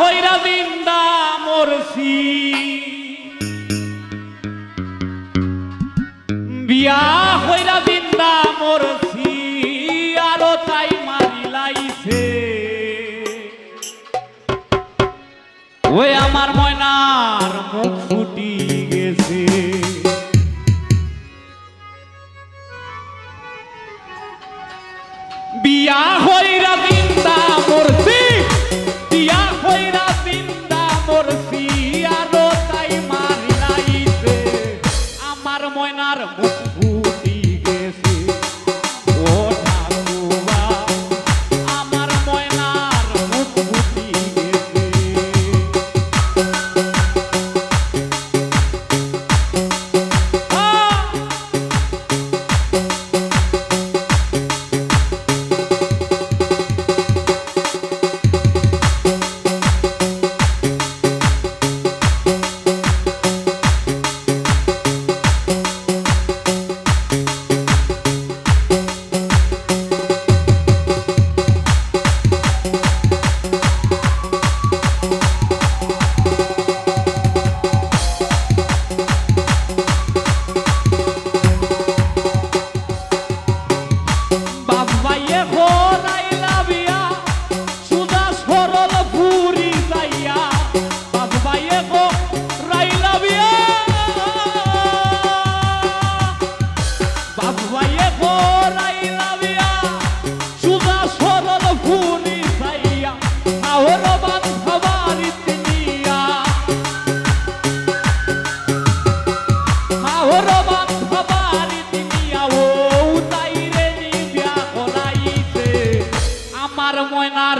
হইরা জিন্দা মরছি। বিয়া হইরা জিন্দা মরছি, আরও তাই মারি লাইছে ওই আমার ময়নার মুখ ফুটি গেছে। বিয়া হইরা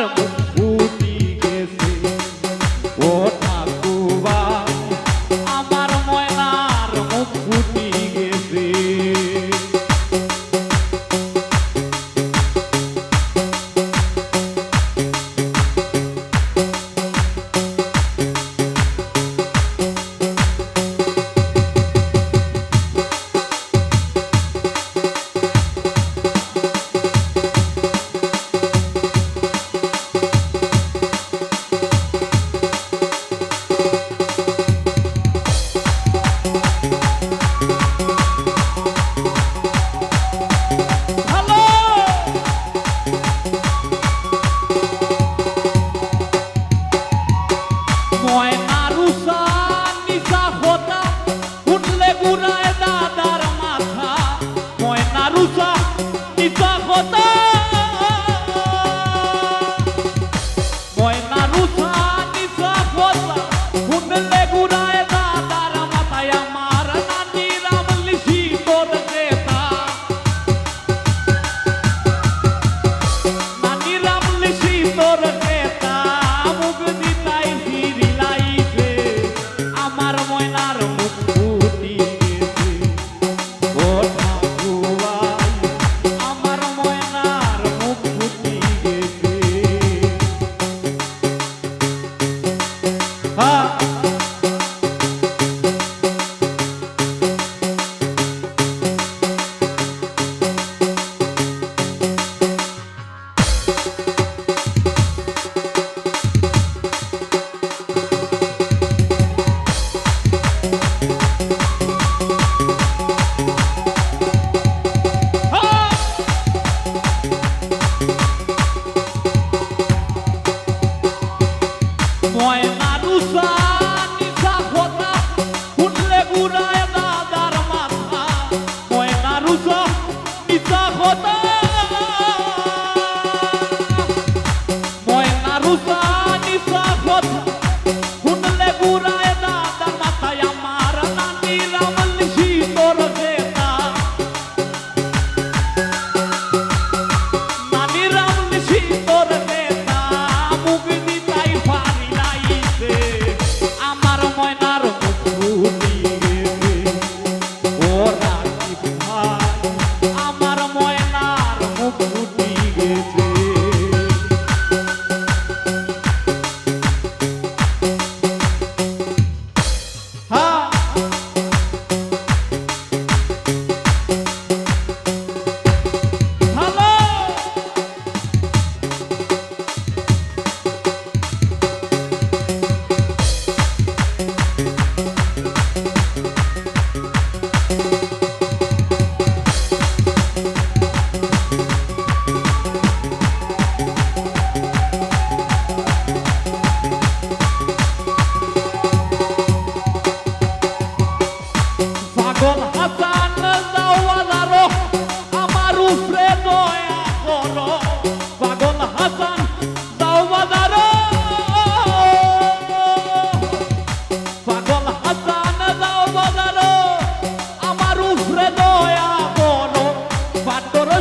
আমার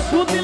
수디